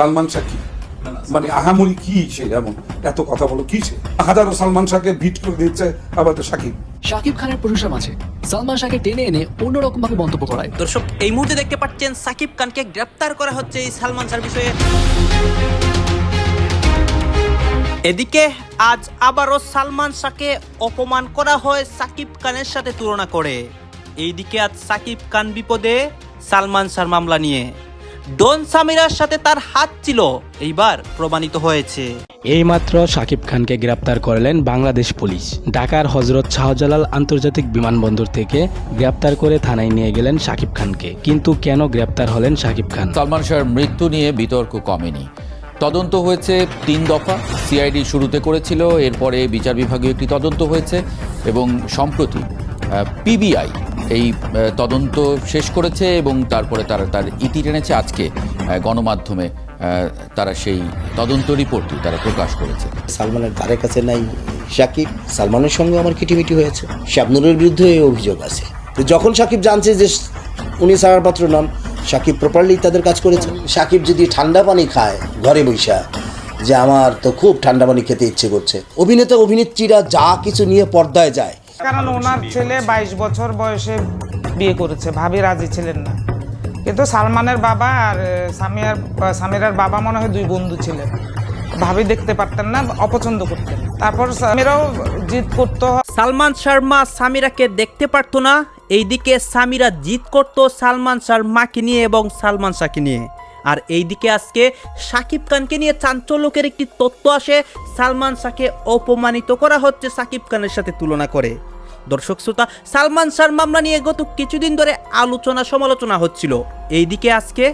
সালমান শাহ কি? মানে আহামরি কি সে? এমন। এত কথা বলো কি সে? হাজারো সালমান শাহকে ভিট করে দিচ্ছে আবার তো শাকিব শাকিব খানের প্রশংসার আছে সালমান শাহকে টেনে এনে অন্যরকম ভাবে মন্তব্য করায়। দর্শক এই মুহূর্তে দেখতে পাচ্ছেন সাকিব খানকে গ্রেপ্তার করা হচ্ছে এই সালমান শাহর বিষয়ে। এদিকে আজ আবারও সালমান শাহকে অপমান করা হয় সাকিব খানের সাথে তুলনা করে। এইদিকে আজ সাকিব খান বিপদে সালমান শাহর মামলা নিয়ে। ডন সামিরার সাথে তার হাত ছিল এইবার প্রমাণিত হয়েছে। এইমাত্র শাকিব খানকে গ্রেপ্তার করলেন বাংলাদেশ পুলিশ। ঢাকার হজরত শাহজালাল আন্তর্জাতিক বিমানবন্দর থেকে গ্রেপ্তার করে থানায় নিয়ে গেলেন শাকিব খানকে। কিন্তু কেন গ্রেপ্তার হলেন শাকিব খান? সালমান শাহর মৃত্যু নিয়ে বিতর্ক কমেনি। তদন্ত হয়েছে তিন দফা। সিআইডি শুরুতে করেছিল এরপরে বিচার বিভাগীয় একটি তদন্ত হয়েছে এবং সম্প্রতি পিবিআই এই তদন্ত শেষ করেছে এবং তারপরে তারা তার ইতি টেনেছে। আজকে গণমাধ্যমে তারা সেই তদন্ত রিপোর্টটি তারা প্রকাশ করেছে। সালমানের ধারে কাছে নাই সাকিব। সালমানের সঙ্গে আমার কিটিমিটি হয়েছে। শাবনুরের বিরুদ্ধে এই অভিযোগ আছে। তো যখন সাকিব জানছে যে উনি সারার পাত্র নন, সাকিব প্রপারলি তাদের কাজ করেছে। সাকিব যদি ঠান্ডা পানি খায় ঘরে বৈশা, যে আমার তো খুব ঠান্ডা পানি খেতে ইচ্ছে করছে। অভিনেতা, অভিনেত্রীরা যা কিছু নিয়ে পর্দায় যায় কারণ ওনার ছেলে বাইশ বছর বয়সে বিয়ে করেছে ভাবি রাজি ছিলেন না। কিন্তু সালমানের বাবা আর সামিয়ার সামিরার বাবা মনে হয় দুই বন্ধু ছিলেন। ভাবি দেখতে পারতেন না অপছন্দ করতেন। তারপর সামিরাও জিদ করতো। সালমান শর্মা সামিরাকে দেখতে পারতো না এইদিকে সামিরা জিত করত সালমান শাহর মাকে নিয়ে এবং সালমান শাহকে নিয়ে। আর এইদিকে আজকে সাকিব খানকে নিয়ে চাঞ্চল্যকের একটি তথ্য আসে, সালমান শাহকে অপমানিত করা হচ্ছে সাকিব খানের সাথে তুলনা করে। দর্শক শ্রোতা, সালমান শাহর মামলা নিয়ে গত কিছুদিন ধরে আলোচনা সমালোচনা হচ্ছিল। এইদিকে আজকে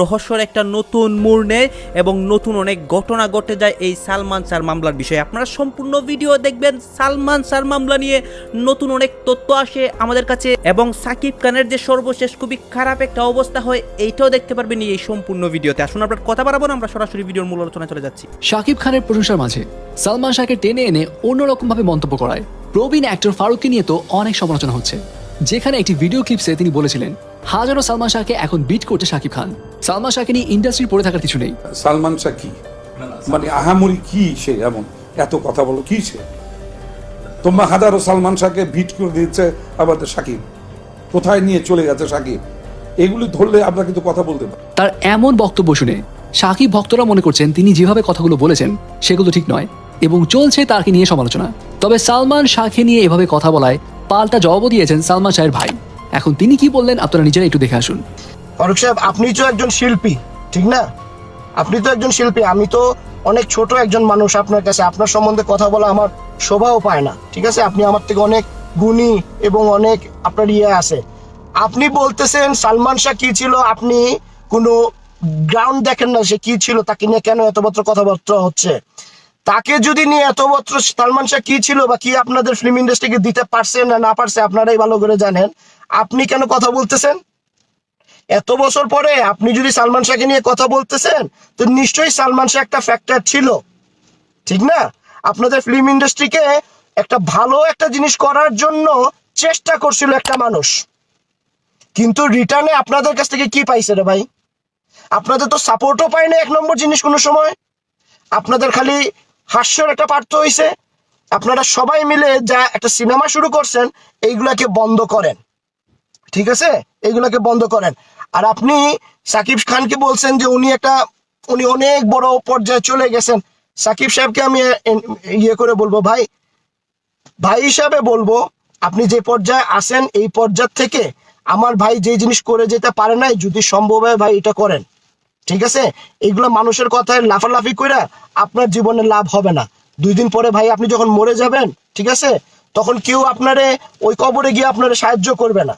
রহস্যর একটা নতুন মোড় নেয় এবং নতুন অনেক ঘটনা ঘটে যায় এই সালমান শাহর মামলার বিষয়ে। আপনারা সম্পূর্ণ ভিডিও দেখবেন সালমান শাহর মামলা নিয়ে নতুন অনেক তথ্য আসে আমাদের কাছে এবং সাকিব খানের যে সর্বশেষ খুবই খারাপ একটা অবস্থা হয়, এইটাও দেখতে পারবেন এই সম্পূর্ণ ভিডিওতে। আসুন, আপনার কথা বাড়াবো না, আমরা সরাসরি ভিডিওর মূল আলোচনায় চলে যাচ্ছি। সাকিব খানের প্রশংসার মাঝে সালমান শাহকে টেনে এনে অন্যরকম ভাবে মন্তব্য করায়। প্রবীণ অ্যাক্টর ফারুককে নিয়ে তো অনেক সমালোচনা হচ্ছে। যেখানে একটি ভিডিও ক্লিপসে তিনি বলেছিলেন হাজারো সালমান শাহকে এখন বিট করছে শাকিব খান। সালমান শাহকে নিয়ে ইন্ডাস্ট্রি পড়ে থাকার কিছু নেই। সালমান শাহ কি? মানে আহামরি কি সে এমন? এত কথা বলো কি সে? তোমরা হাজারো সালমান শাহকে ভিট করে দিচ্ছে আবার তো শাকিব। কোথায় নিয়ে চলে গেছে শাকিব? এগুলি ধরলে আমরা কিন্তু কথা বলতে পারি। তার এমন বক্তব্য শুনে শাকিব ভক্তরা মনে করছেন তিনি যেভাবে কথাগুলো বলেছেন সেগুলো ঠিক নয় এবং চলছে তাকে নিয়ে সমালোচনা। তবে সালমান শাহকে নিয়ে এভাবে কথা বলায় পাল্টা জবাবও দিয়েছেন সালমান শাহের ভাই। এখন তিনি কি বললেন আপনারা নিজেরা একটু দেখে আসুন। ফারুক সাহেব, আপনি তো একজন শিল্পী, ঠিক না? আপনি তো একজন শিল্পী, আমি তো অনেক ছোট একজন মানুষ আপনার কাছে। আপনার সম্বন্ধে কথা বলা আমার শোভাও পায় না, ঠিক আছে? আপনি আমার থেকে অনেক গুণী এবং অনেক আপনার ইয়ে আছে। আপনি বলতেছেন সালমান শাহ কি ছিল? আপনি কোনো গ্রাউন্ড দেখেন না সে কি ছিল, তাকে নিয়ে কেন এত কথাবার্তা হচ্ছে? তাকে যদি নিয়ে এত বছর সালমান শাহ কি ছিল বা কি আপনাদের ফিল্ম ইন্ডাস্ট্রিকে দিতে পারছে না না পারছে, আপনারাই ভালো করে জানেন। আপনি কেন কথা বলতেছেন? এত বছর পরে আপনি যদি সালমান শাহকে নিয়ে কথা বলতেছেন, তো নিশ্চয়ই সালমান শাহ একটা ফ্যাক্টর ছিল। ঠিক না? আপনাদের ফিল্ম ইন্ডাস্ট্রিকে একটা ভালো একটা জিনিস করার জন্য চেষ্টা করছিল একটা মানুষ। কিন্তু রিটার্নে আপনাদের কাছ থেকে কি পাইছে রে ভাই? আপনাদের তো সাপোর্টও পায় না এক নম্বর জিনিস কোনো সময়। আপনাদের খালি হাস্যর একটা পার্থ হয়েছে আপনারা সবাই মিলে যা একটা সিনেমা শুরু করছেন, এইগুলাকে বন্ধ করেন। ঠিক আছে? এইগুলাকে বন্ধ করেন। আর আপনি সাকিব খানকে বলছেন যে উনি একটা, উনি অনেক বড় পর্যায়ে চলে গেছেন। সাকিব সাহেবকে আমি ইয়ে করে বলব, ভাই ভাই হিসাবে বলব, আপনি যে পর্যায়ে আসেন এই পর্যায় থেকে আমার ভাই যে জিনিস করে যেতে পারে নাই, যদি সম্ভব হয় ভাই এটা করেন। ঠিক আছে? এইগুলো মানুষের কথায় লাফালাফি করে আপনার জীবনে লাভ হবে না। দুই দিন পরে ভাই আপনি যখন মরে যাবেন, ঠিক আছে? তখন কেউ আপনারে ওই কবরে গিয়ে আপনারে সাহায্য করবে না।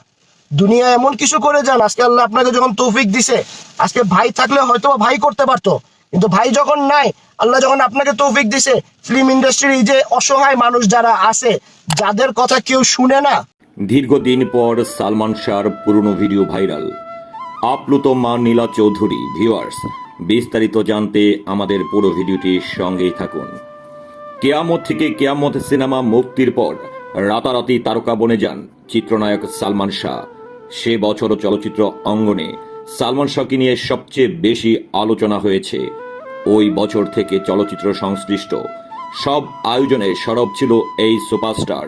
দুনিয়া এমন কিছু করে যান, আজকে আল্লাহ আপনাকে যখন তৌফিক দিছে, আজকে ভাই থাকলে হয়তো ভাই করতে পারতো, কিন্তু ভাই যখন নাই, আল্লাহ যখন আপনাকে তৌফিক দিছে ফিল্ম ইন্ডাস্ট্রির যে অসহায় মানুষ যারা আছে, যাদের কথা কেউ শুনে না। দীর্ঘদিন পর সালমান শাহর পুরনো ভিডিও ভাইরাল আপ্লুত মা নীলা চৌধুরী ভিউয়ার্স বিস্তারিত জানতে আমাদের পুরো ভিডিওটির সঙ্গেই থাকুন। কেয়ামত থেকে কেয়ামত সিনেমা মুক্তির পর রাতারাতি তারকা বনে যান চিত্রনায়ক সালমান শাহ। সে বছর চলচ্চিত্র অঙ্গনে সালমান শাহকে নিয়ে সবচেয়ে বেশি আলোচনা হয়েছে। ওই বছর থেকে চলচ্চিত্র সংশ্লিষ্ট সব আয়োজনে সরব ছিল এই সুপারস্টার।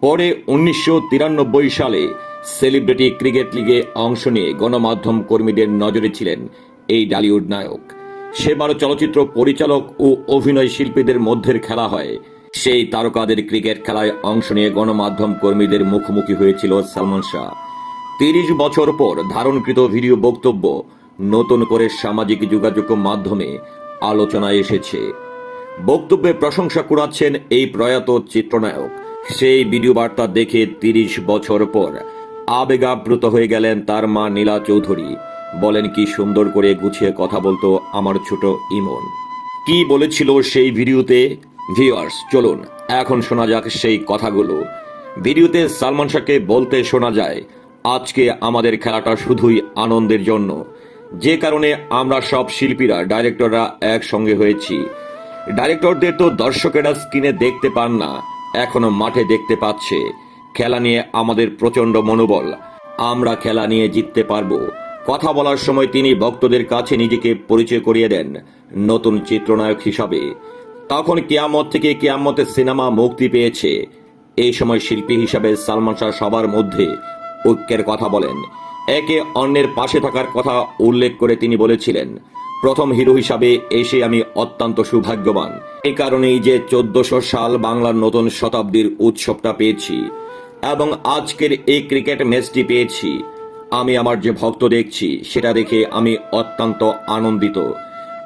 পরে উনিশশো তিরানব্বই সালে সেলিব্রিটি ক্রিকেট লিগে অংশ নিয়ে গণমাধ্যম কর্মীদের নজরে ছিলেন এই ডালিউড নায়ক। সেবার চলচ্চিত্র পরিচালক ও অভিনয় শিল্পীদের মধ্যের খেলা হয়। সেই তারকাদের ক্রিকেট খেলায় অংশ নিয়ে গণমাধ্যম কর্মীদের মুখোমুখি হয়েছিল সালমান শাহ। তিরিশ বছর পর ধারণকৃত ভিডিও বক্তব্য নতুন করে সামাজিক যোগাযোগ মাধ্যমে আলোচনায় এসেছে। বক্তব্যে প্রশংসা কুড়াচ্ছেন এই প্রয়াত চিত্রনায়ক। সেই ভিডিও বার্তা দেখে তিরিশ বছর পর আবেগাপ্লুত হয়ে গেলেন তার মা নীলা চৌধুরী। বলেন, কি সুন্দর করে গুছিয়ে কথা বলতো আমার ছোট ইমন। কি বলেছিল সেই ভিডিওতে? ভিউয়ার্স চলুন, এখন শোনা যাক সেই কথাগুলো। ভিডিওতে সালমান শাহকে বলতে শোনা যায়, আজকে আমাদের খেলাটা শুধুই আনন্দের জন্য। যে কারণে আমরা সব শিল্পীরা, ডাইরেক্টররা একসঙ্গে হয়েছি। ডাইরেক্টরদের তো দর্শকেরা স্ক্রিনে দেখতে পান না, এখনও মাঠে দেখতে পাচ্ছে। খেলা নিয়ে আমাদের প্রচণ্ড মনোবল। আমরা খেলা নিয়ে জিততে পারব। কথা বলার সময় তিনি ভক্তদের কাছে নিজেকে পরিচয় করিয়ে দেন, নতুন চিত্রনায়ক হিসাবে। তখন কিয়ামত থেকে কিয়ামতের সিনেমা মুক্তি পেয়েছে। এই সময় শিল্পী হিসাবে সালমান শাহ সবার মধ্যে ঐক্যের কথা বলেন। একে অন্যের পাশে থাকার কথা উল্লেখ করে তিনি বলেছিলেন, প্রথম হিরো হিসাবে এসে আমি অত্যন্ত সৌভাগ্যবান। এই কারণেই যে চোদ্দশো সাল বাংলার নতুন শতাব্দীর উৎসবটা পেয়েছি। এবং আজকের এই ক্রিকেট ম্যাচটি পেয়েছি। আমি আমার যে ভক্ত দেখছি, সেটা দেখে আমি অত্যন্ত আনন্দিত।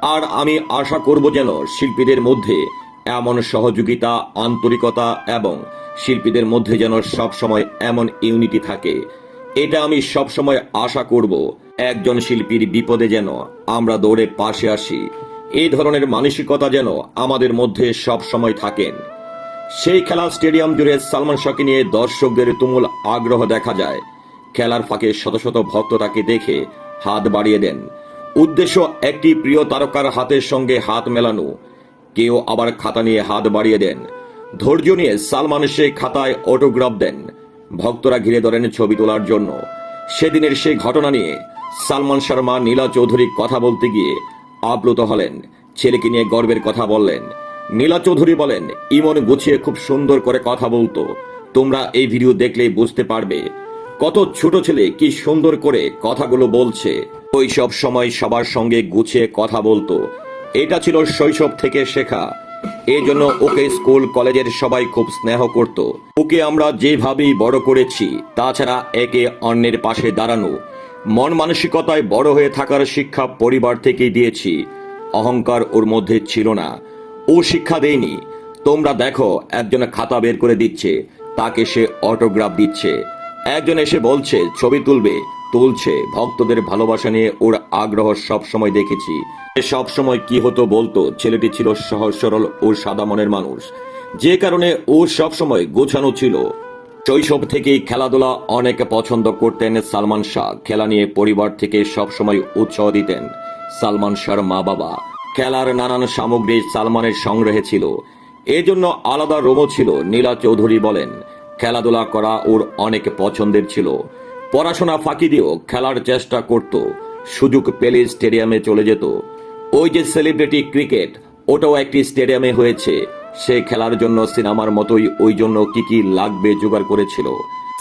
আর আমি আশা করব যেন শিল্পীদের মধ্যে এমন সহযোগিতা, আন্তরিকতা এবং শিল্পীদের মধ্যে যেন সব সময় এমন ইউনিটি থাকে, এটা আমি সব সময় আশা করব একজন শিল্পীর বিপদে যেন আমরা দৌড়ে পাশে আসি। এই ধরনের মানসিকতা যেন আমাদের মধ্যে সব সময় থাকেন। সেই খেলা স্টেডিয়াম জুড়ে সালমান শাহকে নিয়ে দর্শকদের তুমুল আগ্রহ দেখা যায়। খেলার ফাঁকে শত শত ভক্ত তাকে দেখে হাত বাড়িয়ে দেন। উদ্দেশ্য, একটি প্রিয় তারকার হাতের সঙ্গে হাত মেলানো। কেউ আবার খাতা নিয়ে হাত বাড়িয়ে দেন। ধৈর্য নিয়ে সালমান সেই খাতায় অটোগ্রাফ দেন। ভক্তরা ঘিরে ধরেন ছবি তোলার জন্য। সেদিনের সেই ঘটনা নিয়ে সালমান শর্মা নীলা চৌধুরী কথা বলতে গিয়ে আপ্লুত হলেন। ছেলেকে নিয়ে গর্বের কথা বললেন। নীলা চৌধুরী বলেন, ইমন গুছিয়ে খুব সুন্দর করে কথা বলতো। তোমরা এই ভিডিও দেখলেই বুঝতে পারবে কত ছোট ছেলে কি সুন্দর করে কথাগুলো বলছে। ওই সব সময় সবার সঙ্গে গুছিয়ে কথা বলতো। এটা ছিল শৈশব থেকে শেখা। এই জন্য ওকে স্কুল, কলেজের সবাই খুব স্নেহ করত। ওকে আমরা যেভাবেই বড় করেছি, তাছাড়া একে অন্যের পাশে দাঁড়ানো, মন মানসিকতায় বড় হয়ে থাকার শিক্ষা পরিবার থেকেই দিয়েছি। অহংকার ওর মধ্যে ছিল না। ও শিক্ষা দেয়নি। তোমরা দেখো, একজন খাতা বের করে দিচ্ছে, তাকে সে অটোগ্রাফ দিচ্ছে। একজন এসে বলছে, ছবি তুলবে। তুলছে, ভক্তদের ভালোবাসা নিয়ে ওর আগ্রহ সব সময় দেখেছি। সব সময় কি হতো বলতো, ছেলেটি ছিল সহজ, সরল ও সাদা মনের মানুষ। যে কারণে ও সব সময় গোছানো ছিল। শৈশব থেকেই খেলাধুলা অনেক পছন্দ করতেন সালমান শাহ। খেলা নিয়ে পরিবার থেকে সব সময় উৎসাহ দিতেন সালমান শাহর মা বাবা খেলার নানান সামগ্রী সালমানের সংগ্রহে ছিল। এজন্য আলাদা রোমও ছিল, নীলা চৌধুরী বলেন। খেলাধুলা করা ওর অনেক পছন্দের ছিল। পড়াশোনা ফাঁকি দিয়েও খেলার চেষ্টা করত। সুযোগ পেলে স্টেডিয়ামে চলে যেত। ওই যে সেলিব্রিটি ক্রিকেট, ওটাও একটি স্টেডিয়ামে হয়েছে। সে খেলার জন্য সিনেমার মতোই ওই জন্য কি কি লাগবে জোগাড় করেছিল।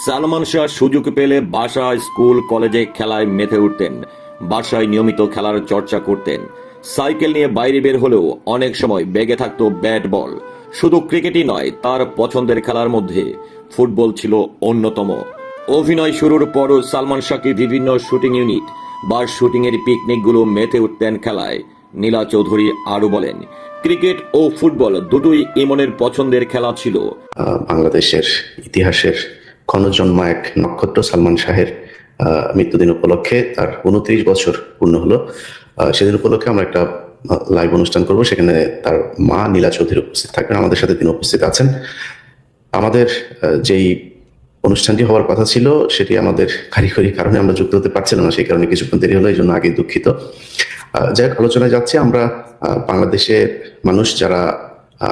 সালমান শাহ সুযোগ পেলে বাসা স্কুল, কলেজে খেলায় মেতে উঠতেন। বাসায় নিয়মিত খেলার চর্চা করতেন। সাইকেল নিয়ে বাইরে বের হলেও অনেক সময় বেগে থাকতো ব্যাট বল। শুধু ক্রিকেটই নয়, তার পছন্দের খেলার মধ্যে ফুটবল ছিল অন্যতম। অভিনয় শুরুর পরও সালমান শাহকে বিভিন্ন শুটিং ইউনিট বা শুটিং এর পিকনিকগুলো মেতে উঠতেন খেলায়। নীলা চৌধুরী আরও বলেন, ক্রিকেট ও ফুটবল দুটোই ইমনের পছন্দের খেলা ছিল। বাংলাদেশের ইতিহাসের ক্ষণজন্মা এক নক্ষত্র সালমান শাহের মৃত্যুদিন উপলক্ষে তার উনত্রিশ বছর পূর্ণ হলো। সেদিন উপলক্ষে আমরা একটা লাইভ অনুষ্ঠান করব। সেখানে তার মা নীলা চৌধুরী উপস্থিত থাকবেন। আমাদের সাথে তিনি উপস্থিত আছেন। আমাদের যেই অনুষ্ঠানটি হওয়ার কথা ছিল, সেটি আমাদের কারিগরি কারণে আমরা যুক্ত হতে পারছিলাম না। সেই কারণে কিছুক্ষণ দেরি হলো এই জন্য আগে দুঃখিত যাই হোক, আলোচনায় যাচ্ছে আমরা বাংলাদেশের মানুষ যারা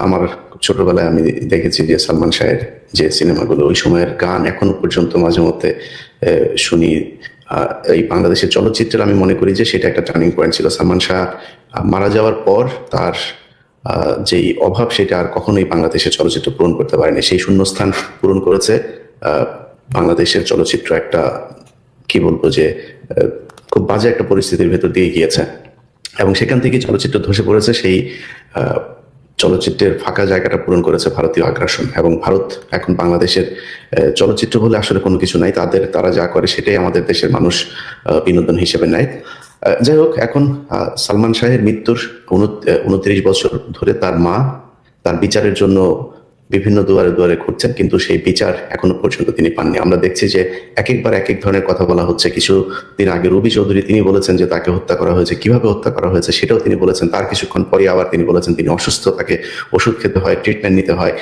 আমার ছোটবেলায় আমি দেখেছি যে সালমান শাহের যে সিনেমাগুলো, ওই সময়ের গান এখনও পর্যন্ত মাঝে মধ্যে শুনি। এই বাংলাদেশের চলচ্চিত্রের আমি মনে করি যে সেটা একটা টার্নিং পয়েন্ট ছিল। সালমান শাহ মারা যাওয়ার পর তার যেই অভাব সেটা আর কখনোই বাংলাদেশের চলচ্চিত্র পূরণ করতে পারেনি। সেই শূন্যস্থান পূরণ করেছে বাংলাদেশের চলচ্চিত্র একটা, কি বলব যে খুব বাজে একটা পরিস্থিতির ভেতর দিয়ে গিয়েছে। এবং সেখান থেকে চলচ্চিত্র ধসে পড়েছে সেই চলচ্চিত্রের ফাঁকা জায়গাটা পূরণ করেছে ভারতীয় আগ্রাসন এবং ভারত এখন বাংলাদেশের চলচ্চিত্র বলে আসলে কোনো কিছু নাই। তাদের, তারা যা করে সেটাই আমাদের দেশের মানুষ বিনোদন হিসেবে নেয়। যাই হোক, এখন সালমান শাহের মৃত্যুর উনত্রিশ বছর ধরে তার মা তার বিচারের জন্য বিভিন্ন দুয়ারে দুয়ারে ঘুরছেন, কিন্তু সেই বিচার এখনও পর্যন্ত তিনি পাননি। আমরা দেখছি যে এক একবার এক এক ধরনের কথা বলা হচ্ছে। কিছু দিন আগে রবি চৌধুরী তিনি বলেছেন যে তাকে হত্যা করা হয়েছে। কীভাবে হত্যা করা হয়েছে সেটাও তিনি বলেছেন। তার কিছুক্ষণ পরে আবার তিনি বলেছেন তিনি অসুস্থ, তাকে ওষুধ খেতে হয় ট্রিটমেন্ট নিতে হয়।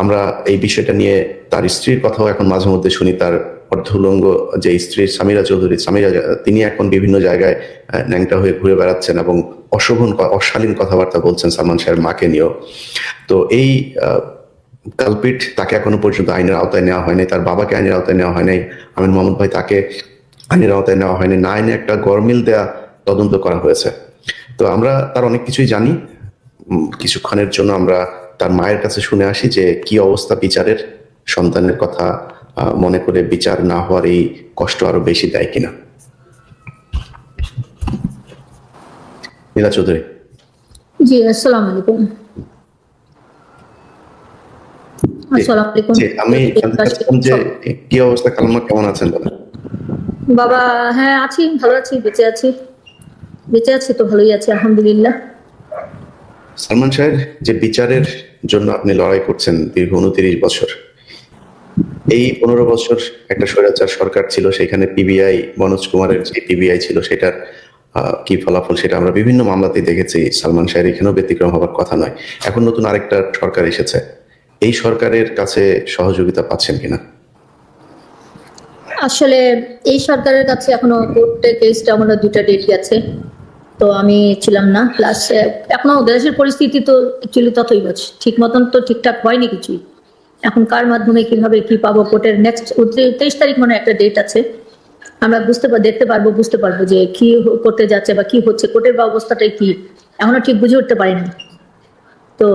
আমরা এই বিষয়টা নিয়ে তার স্ত্রীর কথাও এখন মাঝে মধ্যে শুনি। তার অর্ধুলঙ্গ যে স্ত্রী সামিরা চৌধুরী, সামিরা, তিনি এখন বিভিন্ন জায়গায় ন্যাংটা হয়ে ঘুরে বেড়াচ্ছেন এবং অশোভন, অশালীন কথাবার্তা বলছেন সালমান শাহের মাকে নিয়েও। তো এই কালপিট তাকে এখনও পর্যন্ত আইনের আওতায় নেওয়া হয়নি, তার বাবাকে আইনের আওতায় নেওয়া হয়নি আমিন মোহাম্মদ ভাই তাকে আইনের আওতায় নেওয়া হয়নি, না আইনে একটা গরমিল দেয়া তদন্ত করা হয়েছে। তো আমরা তার অনেক কিছুই জানি কিছুক্ষণের জন্য আমরা তার মায়ের কাছে শুনে আসি যে কি অবস্থা বিচারের সন্তানের কথা মনে করে বিচার না হওয়ার এই কষ্ট আরও বেশি দেয় কিনা। নীলা চৌধুরী। জি, আসসালামু আলাইকুম। আমি যে কি অবস্থা কালমা কেমন আছেন বাবা হ্যাঁ আছি ভালো আছি বেঁচে আছি। বেঁচে আছি তো ভালোই আছি আলহামদুলিল্লাহ। সালমান শাহের যে বিচারের জন্য আপনি লড়াই করছেন দীর্ঘ উনত্রিশ বছর এই পনেরো বছর একটা স্বৈরাচার সরকার ছিল সেখানে পিবিআই মনোজ কুমারের যে পিবিআই ছিল সেটার কি ফলাফল সেটা আমরা বিভিন্ন মামলাতেই দেখেছি। সালমান শাহের এখানেও ব্যতিক্রম হবার কথা নয়। এখন নতুন আরেকটা সরকার এসেছে। এই সরকারের কাছে সহযোগিতা পাচ্ছেন কিনা? আসলে এই সরকারের কাছে এখনও কোর্টে কেসটা আমরা দুটা ডেট গেছে তো আমি ছিলাম না। প্লাস এখনও দেশের পরিস্থিতি তো অ্যাকচুয়ালি ততই বলছে ঠিক মতন তো ঠিকঠাক হয়নি কিছুই। এখন কার মাধ্যমে কীভাবে কি পাবো কোর্টের নেক্সট তেইশ তারিখ মানে একটা ডেট আছে। আমরা বুঝতে পার দেখতে পারব, বুঝতে পারব যে কি করতে যাচ্ছে বা কি হচ্ছে, কোর্টের অবস্থাটাই কি। এখনও ঠিক বুঝে উঠতে পারি না তো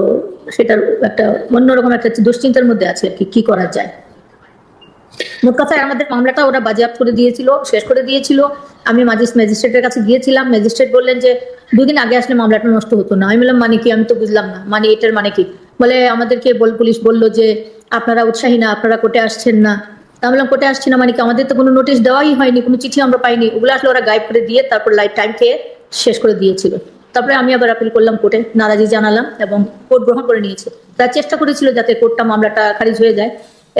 সেটার একটা অন্যরকম একটা দুশ্চিন্তার মধ্যে আছে আর কি কি করা যায়? মোট কথায় আমাদের মামলাটা ওরা বাজেয়াপ্ত করে দিয়েছিল, শেষ করে দিয়েছিল। আমি ম্যাজিস্ট্রেটের কাছে গিয়েছিলাম, ম্যাজিস্ট্রেট বললেন যে, দুদিন আগে আসলে মামলাটা নষ্ট হতো না। আমি বললাম মানে কি? আমি তো বুঝলাম না। মানে এটার মানে কি? বলে, আমাদেরকে বল, পুলিশ বলল যে, আপনারা উৎসাহী না, আপনারা কোর্টে আসছেন না। আমি বললাম, কোর্টে আসছি না মানে কি? আমাদের তো কোনো নোটিশ দেওয়াই হয়নি, কোনো চিঠি আমরা পাইনি। ওগুলো আসলে ওরা গাইড করে দিয়ে তারপর লাইট টাইম খেয়ে শেষ করে দিয়েছিল। তারপরে আমি আবার আপিল করলাম কোর্টে নারাজি জানালাম এবং কোর্ট গ্রহণ করে নিয়েছে। তার চেষ্টা করেছিল যাতে কোর্টটা মামলাটা খারিজ হয়ে যায়।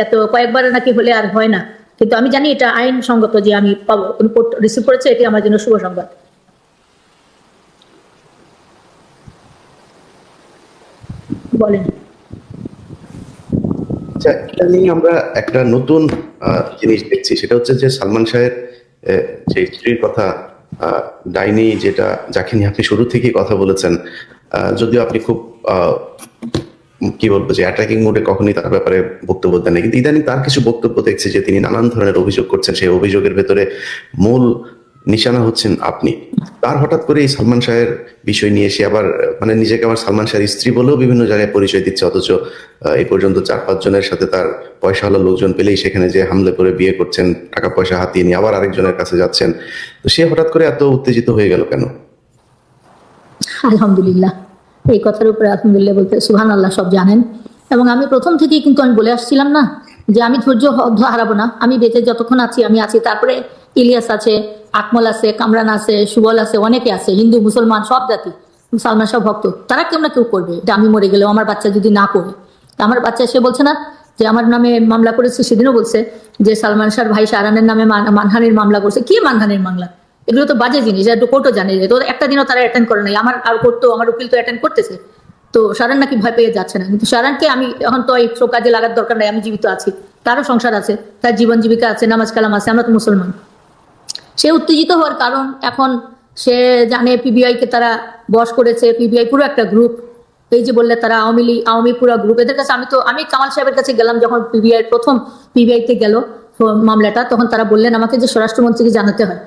এত কয়েকবার নাকি হলে আর হয় না। কিন্তু আমি জানি এটা আইন সঙ্গত যে আমি পাবো কোর্ট রিসিভ করেছে, এটি আমার জন্য শুভ সংবাদ। বলেন। আচ্ছা এটা নিয়ে আমরা একটা নতুন জিনিস দেখছি। সেটা হচ্ছে যে সালমান শাহের যে স্ত্রীর কথা ডাইনি যেটা যাকে নিয়ে আপনি শুরু থেকেই কথা বলেছেন যদিও আপনি খুব কি বলব যে অ্যাটাকিং মোডে কখনই তার ব্যাপারে বক্তব্য দেন। কিন্তু ইদানিং তার কিছু বক্তব্য দেখছে যে তিনি নানান ধরনের অভিযোগ করছেন সেই অভিযোগের ভেতরে মূল নিশানা হচ্ছেন আপনি। তার হঠাৎ করে এই সালমান শাহের বিষয় নিয়ে এসে আবার মানে নিজেকে আবার সালমান শাহের স্ত্রী বলেও বিভিন্ন জায়গায় পরিচয় দিচ্ছে, অথচ এই পর্যন্ত চার পাঁচ জনের সাথে তার পয়সা পয়সাওয়ালা লোকজন পেলেই সেখানে যে হামলে করে বিয়ে করছেন, টাকা পয়সা হাতিয়ে নিয়ে আবার আরেকজনের কাছে যাচ্ছেন। তো সে হঠাৎ করে এত উত্তেজিত হয়ে গেল কেন? আলহামদুলিল্লাহ। এই কথার উপরে আলহামদুলিল্লাহ বলতে সুহান আল্লাহ সব জানেন। এবং আমি প্রথম থেকেই কিন্তু আমি বলে আসছিলাম না যে আমি ধৈর্য হারাবো না। আমি বেঁচে যতক্ষণ আছি, আমি আছি। তারপরে ইলিয়াস আছে, আকমল আছে, কামরান আছে, সুবল আছে, অনেকে আছে, হিন্দু, মুসলমান, সব জাতি। সালমান শাহ ভক্ত। তারা কেউ না কেউ করবে। এটা আমি মরে গেলেও আমার বাচ্চা যদি না পড়ে। আমার বাচ্চা, সে বলছে না যে আমার নামে মামলা করেছে, সেদিনও বলছে যে সালমান শাহর ভাই শাহরানের নামে মানহানির মামলা করছে। কি মানহানির মামলা? এগুলো তো বাজে জিনিস এটা কোর্টও জানে। যে তো একটা দিনও তারা অ্যাটেন্ড করে নাই। আমার আর করতো আমার উকিল তো অ্যাটেন্ড করতেছে। তো সারান নাকি ভয় পেয়ে যাচ্ছে না। কিন্তু সারানকে আমি এখন তো এই সব কাজে লাগার দরকার নাই, আমি জীবিত আছি। তারও সংসার আছে, তার জীবন জীবিকা আছে, নামাজ কালাম আছে, আমরা তো মুসলমান। সে উত্তেজিত হওয়ার কারণ এখন সে জানে পিবিআই কে তারা বস করেছে। পিবিআই পুরো একটা গ্রুপ এই যে বললে তারা আওয়ামী লীগ, আওয়ামী পুরো গ্রুপ এদের কাছে আমি তো, আমি কামাল সাহেবের কাছে গেলাম যখন পিবিআই প্রথম পিবিআই তে গেল মামলাটা, তখন তারা বললেন, আমাকে যে স্বরাষ্ট্রমন্ত্রীকে জানাতে হয়।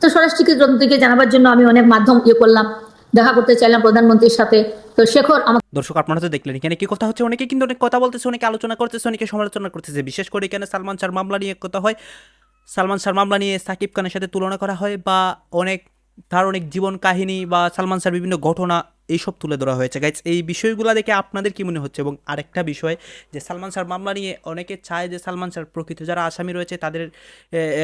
তো স্বরাষ্ট্রমন্ত্রীকে জানাবার জন্য আমি অনেক মাধ্যম ইয়ে করলাম, দেখা করতে চাইলাম প্রধানমন্ত্রীর সাথে। তো শেখর, আমাকে দর্শক, আপনারা তো দেখলেন এখানে কি কথা হচ্ছে। অনেকে কিন্তু অনেক কথা বলতেছে, অনেকে আলোচনা করতেছে, অনেকে সমালোচনা করতেছে। বিশেষ করে এখানে সালমান শাহর মামলা নিয়ে কথা হয়। সালমান শাহর মামলা নিয়ে সাকিব খানের সাথে তুলনা করা হয় বা অনেক তার অনেক জীবন কাহিনী বা সালমান শাহর বিভিন্ন ঘটনা এইসব তুলে ধরা হয়েছে। গাইজ এই বিষয়গুলো দেখে আপনাদের কি মনে হচ্ছে? এবং আরেকটা বিষয় যে সালমান শাহর মামলা নিয়ে অনেকে চায় যে সালমান শাহর প্রকৃত যারা আসামি রয়েছে তাদের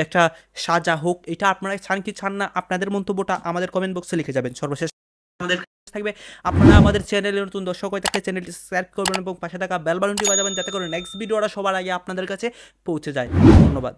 একটা সাজা হোক, এটা আপনারা চান কি চান না, আপনাদের মন্তব্যটা আমাদের কমেন্ট বক্সে লিখে যাবেন। সর্বশেষ আমাদের থাকবে। আপনারা আমাদের চ্যানেলের নতুন দর্শক হয়ে থাকলে চ্যানেলটি সাবস্ক্রাইব করবেন এবং পাশে থাকা বেল বাজাবেন যাতে করে নেক্সট ভিডিওটা সবার আগে আপনাদের কাছে পৌঁছে যায়। ধন্যবাদ।